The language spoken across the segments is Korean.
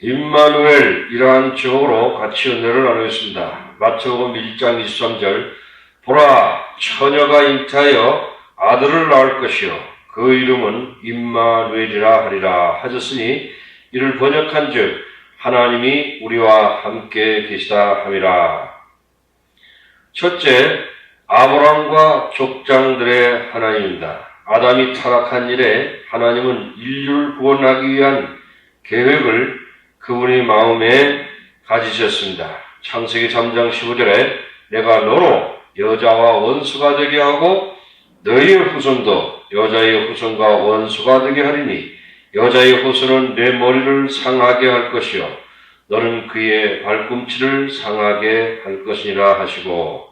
임마누엘 이러한 제목으로 같이 은혜를 나누겠습니다. 마태복음 1장 23절 보라 처녀가 잉태하여 아들을 낳을 것이요 그 이름은 임마누엘이라 하리라 하셨으니 이를 번역한즉 하나님이 우리와 함께 계시다 함이라. 첫째 아브라함과 족장들의 하나님입니다. 아담이 타락한 이래 하나님은 인류를 구원하기 위한 계획을 그분의 마음에 가지셨습니다. 창세기 3장 15절에 내가 너로 여자와 원수가 되게 하고 너희의 후손도 여자의 후손과 원수가 되게 하리니 여자의 후손은 내 머리를 상하게 할 것이요 너는 그의 발꿈치를 상하게 할 것이니라 하시고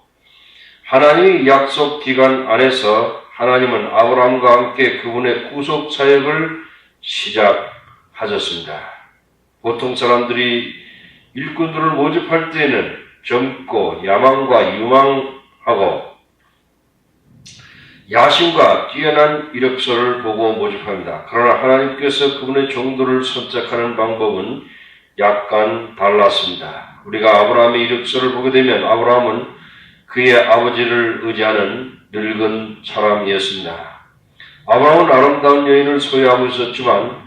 하나님의 약속 기간 안에서 하나님은 아브라함과 함께 그분의 구속 사역을 시작하셨습니다. 보통 사람들이 일꾼들을 모집할 때에는 젊고 야망과 유망하고 야심과 뛰어난 이력서를 보고 모집합니다. 그러나 하나님께서 그분의 정도를 선택하는 방법은 약간 달랐습니다. 우리가 아브라함의 이력서를 보게 되면 아브라함은 그의 아버지를 의지하는 늙은 사람이었습니다. 아브라함은 아름다운 여인을 소유하고 있었지만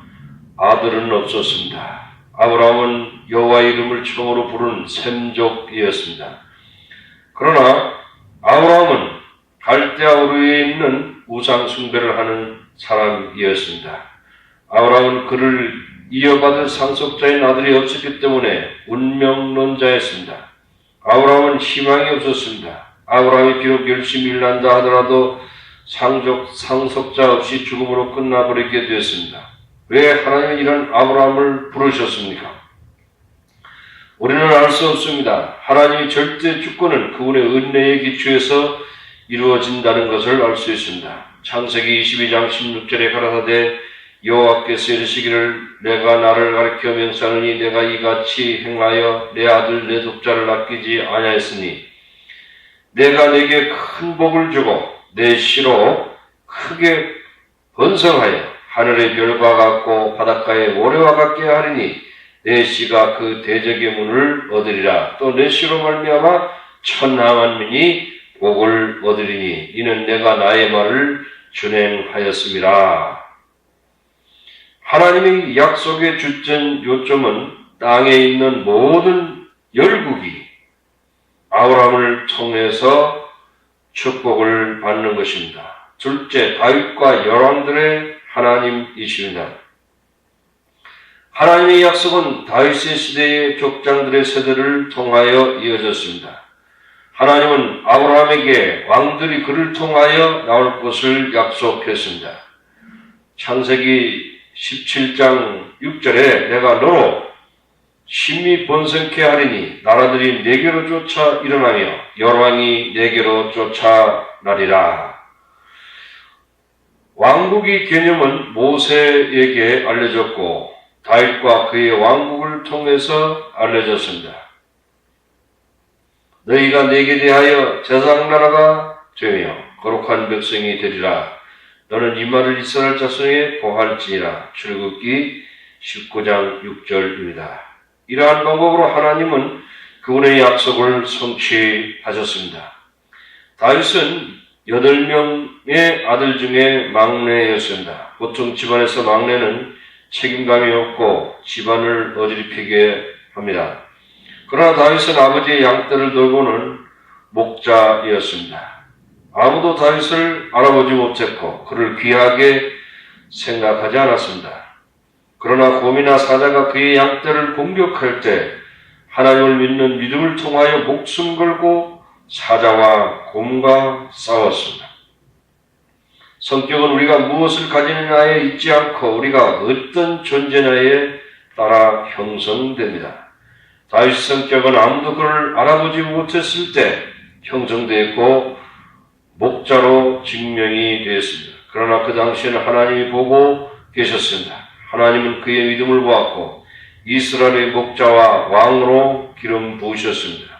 아들은 없었습니다. 아브라함은 여호와 이름을 처음으로 부른 샘족이었습니다. 그러나 아브라함은 갈대아 우르에 있는 우상 숭배를 하는 사람이었습니다. 아브라함은 그를 이어받을 상속자의 아들이 없었기 때문에 운명론자였습니다. 아브라함은 희망이 없었습니다. 아브라함이 비록 열심히 일한다 하더라도 상속, 상속자 없이 죽음으로 끝나버리게 되었습니다. 왜 하나님은 이런 아브라함을 부르셨습니까? 우리는 알 수 없습니다. 하나님의 절대 주권은 그분의 은혜의 기초에서 이루어진다는 것을 알 수 있습니다. 창세기 22장 16절에 가라사대 여호와께서 이르시기를 내가 나를 가리켜 명사하니 내가 이같이 행하여 내 아들 내 독자를 아끼지 아니하였으니 내가 내게 큰 복을 주고 내 시로 크게 번성하여 하늘의 별과 같고 바닷가의 모래와 같게 하리니 내 씨가 그 대적의 문을 얻으리라 또 내 씨로 말미암아 천하 만 민이 복을 얻으리니 이는 내가 나의 말을 준행하였음이라 하나님의 약속의 주점 요점은 땅에 있는 모든 열국이 아브라함을 통해서 축복을 받는 것입니다. 둘째, 다윗과 열왕들의 하나님이십니다. 하나님의 약속은 다윗의 시대의 족장들의 세대를 통하여 이어졌습니다. 하나님은 아브라함에게 왕들이 그를 통하여 나올 것을 약속했습니다. 창세기 17장 6절에 내가 너로 심히 번성케 하리니 나라들이 내게로 쫓아 일어나며 열왕이 내게로 쫓아나리라. 왕국의 개념은 모세에게 알려졌고 다윗과 그의 왕국을 통해서 알려졌습니다. 너희가 내게 대하여 제사장 나라가 되며 거룩한 백성이 되리라. 너는 이 말을 이스라엘 자손에게 보할지니라. 출국기 19장 6절입니다. 이러한 방법으로 하나님은 그분의 약속을 성취하셨습니다. 다윗은 여덟 명의 아들 중에 막내였습니다. 보통 집안에서 막내는 책임감이 없고 집안을 어지럽히게 합니다. 그러나 다윗은 아버지의 양떼를 돌보는 목자이었습니다. 아무도 다윗을 알아보지 못했고 그를 귀하게 생각하지 않았습니다. 그러나 곰이나 사자가 그의 양떼를 공격할 때 하나님을 믿는 믿음을 통하여 목숨 걸고 사자와 곰과 싸웠습니다. 성격은 우리가 무엇을 가지느냐에 있지 않고 우리가 어떤 존재냐에 따라 형성됩니다. 다윗 성격은 아무도 그를 알아보지 못했을 때 형성되었고 목자로 증명이 되었습니다. 그러나 그 당시에는 하나님이 보고 계셨습니다. 하나님은 그의 믿음을 보았고 이스라엘의 목자와 왕으로 기름 부으셨습니다.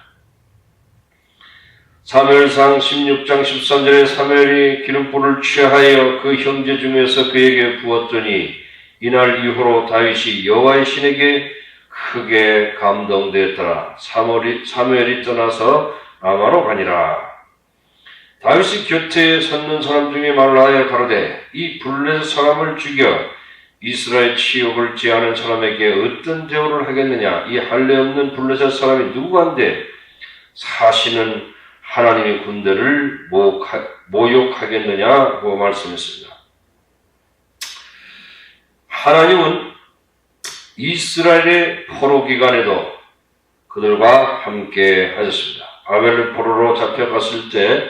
사무엘상 16장 13절에 사무엘이 기름불을 취하여 그 형제 중에서 그에게 부었더니 이날 이후로 다윗이 여호와의 신에게 크게 감동되었더라. 사무엘이, 사무엘이 떠나서 라마로 가니라. 다윗이 곁에 섰는 사람 중에 말을 하여 가로되 이 블레셋 사람을 죽여 이스라엘 치욕을 지하는 사람에게 어떤 대우를 하겠느냐 이 할례 없는 블레셋 사람이 누구한데 사시는 하나님의 군대를 모욕하- 모욕하겠느냐고 말씀했습니다. 하나님은 이스라엘의 포로 기간에도 그들과 함께 하셨습니다. 아벨 포로로 잡혀갔을 때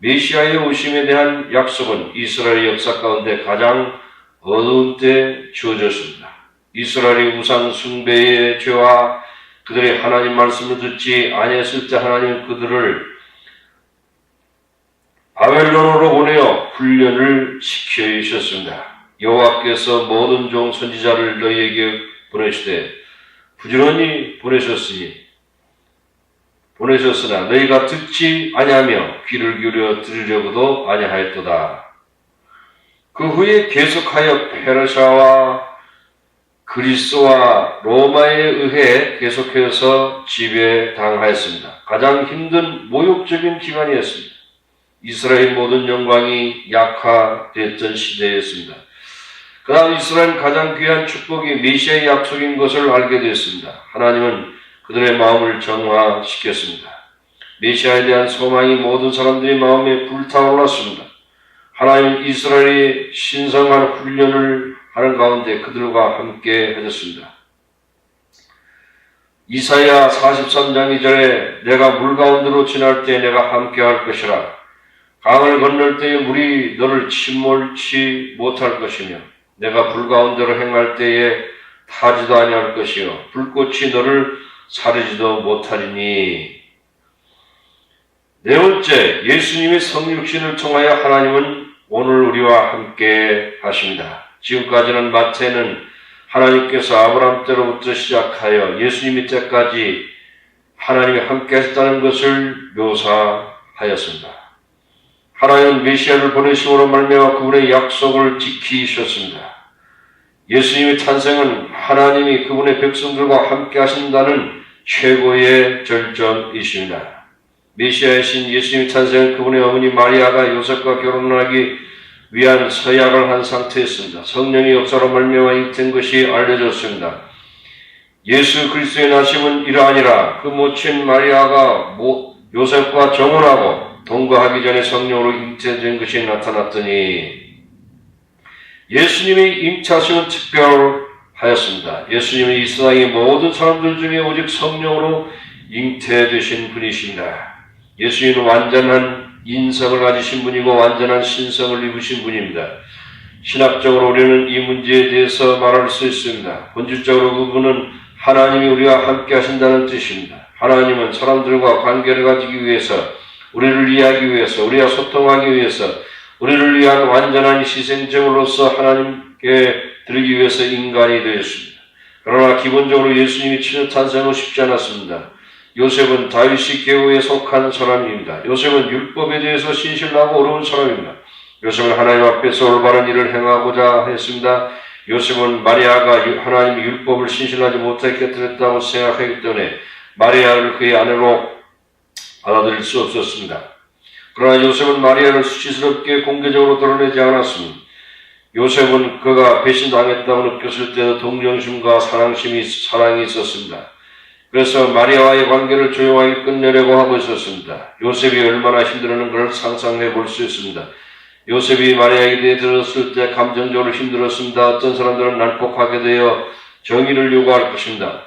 메시아의 오심에 대한 약속은 이스라엘 역사 가운데 가장 어두운 때 주어졌습니다. 이스라엘의 우상 숭배의 죄와 그들의 하나님 말씀을 듣지 아니했을 때 하나님은 그들을 바벨론으로 보내어 훈련을 시켜 주셨습니다. 여호와께서 모든 종 선지자를 너희에게 보내시되 부지런히 보내셨으니 보내셨으나 너희가 듣지 아니하며 귀를 기울여 들으려고도 아니하였도다. 그 후에 계속하여 페르시아와 그리스와 로마에 의해 계속해서 지배당하였습니다. 가장 힘든 모욕적인 기간이었습니다. 이스라엘 모든 영광이 약화됐던 시대였습니다. 그 다음 이스라엘 가장 귀한 축복이 메시아의 약속인 것을 알게 되었습니다. 하나님은 그들의 마음을 정화시켰습니다. 메시아에 대한 소망이 모든 사람들의 마음에 불타올랐습니다. 하나님은 이스라엘이 신성한 훈련을 하는 가운데 그들과 함께 하셨습니다. 이사야 43장 2절에 내가 물 가운데로 지날 때 내가 함께 할 것이라 강을 건널 때에 물이 너를 침몰치 못할 것이며 내가 불 가운데로 행할 때에 타지도 아니할 것이요 불꽃이 너를 사르지도 못하리니 네 번째 예수님의 성육신을 통하여 하나님은 오늘 우리와 함께 하십니다. 지금까지는 마태는 하나님께서 아브라함 때로부터 시작하여 예수님의 때까지 하나님이 함께 하셨다는 것을 묘사하였습니다. 하나님은 메시아를 보내심으로 말미암아 그분의 약속을 지키셨습니다. 예수님의 탄생은 하나님이 그분의 백성들과 함께 하신다는 최고의 절정이십니다. 메시아의 신 예수님의 탄생은 그분의 어머니 마리아가 요셉과 결혼하기 위한 서약을 한 상태였습니다. 성령의 역사로 말미암아 잉태된 것이 알려졌습니다. 예수 그리스도의 나심은 이러하니라 그 모친 마리아가 모- 요셉과 정혼하고 동거하기 전에 성령으로 잉태된 것이 나타났더니 예수님의 잉차심은 특별하였습니다. 예수님은 이 세상의 모든 사람들 중에 오직 성령으로 잉태되신 분이십니다. 예수님은 완전한 인성을 가지신 분이고 완전한 신성을 입으신 분입니다. 신학적으로 우리는 이 문제에 대해서 말할 수 있습니다. 본질적으로 그분은 하나님이 우리와 함께 하신다는 뜻입니다. 하나님은 사람들과 관계를 가지기 위해서, 우리를 이해하기 위해서, 우리와 소통하기 위해서, 우리를 위한 완전한 희생제물로서 하나님께 드리기 위해서 인간이 되었습니다. 그러나 기본적으로 예수님이 친히 탄생은 쉽지 않았습니다. 요셉은 다윗이 계호에 속한 사람입니다. 요셉은 율법에 대해서 신실하고 어려운 사람입니다. 요셉은 하나님 앞에서 올바른 일을 행하고자 했습니다. 요셉은 마리아가 유- 하나님의 율법을 신실하지 못하게 드렸다고 생각하기 때문에 마리아를 그의 아내로 받아들일 수 없었습니다. 그러나 요셉은 마리아를 수치스럽게 공개적으로 드러내지 않았습니다. 요셉은 그가 배신당했다고 느꼈을 때도 동정심과 사랑심이, 사랑이 있었습니다. 그래서 마리아와의 관계를 조용하게 끝내려고 하고 있었습니다. 요셉이 얼마나 힘들었는 걸 상상해 볼 수 있습니다. 요셉이 마리아에게 대해 들었을 때 감정적으로 힘들었습니다. 어떤 사람들은 난폭하게 되어 정의를 요구할 것입니다.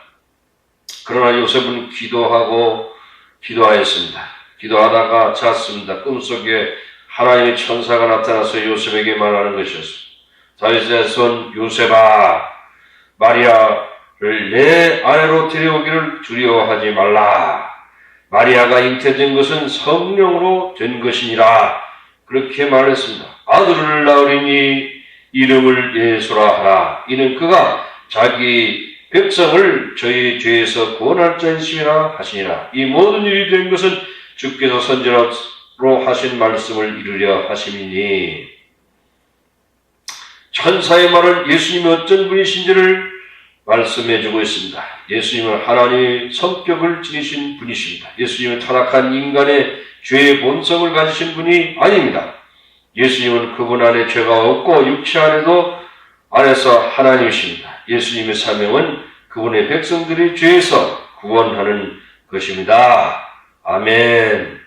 그러나 요셉은 기도하고 기도하였습니다. 기도하다가 잤습니다. 꿈속에 하나님의 천사가 나타나서 요셉에게 말하는 것이었습니다. 다윗의 손 요셉아 마리아를 내 아내로 데려오기를 두려워하지 말라. 마리아가 잉태된 것은 성령으로 된 것이니라. 그렇게 말했습니다. 아들을 낳으리니 이름을 예수라 하라. 이는 그가 자기 백성을 저희 죄에서 구원할 자이시라 하시니라. 이 모든 일이 된 것은 주께서 선지자로 하신 말씀을 이루려 하심이니 천사의 말을 예수님이 어떤 분이신지를 말씀해주고 있습니다. 예수님은 하나님의 성격을 지니신 분이십니다. 예수님은 타락한 인간의 죄의 본성을 가지신 분이 아닙니다. 예수님은 그분 안에 죄가 없고 육체 안에도 안에서 하나님이십니다. 예수님의 사명은 그분의 백성들의 죄에서 구원하는 것입니다. 아멘.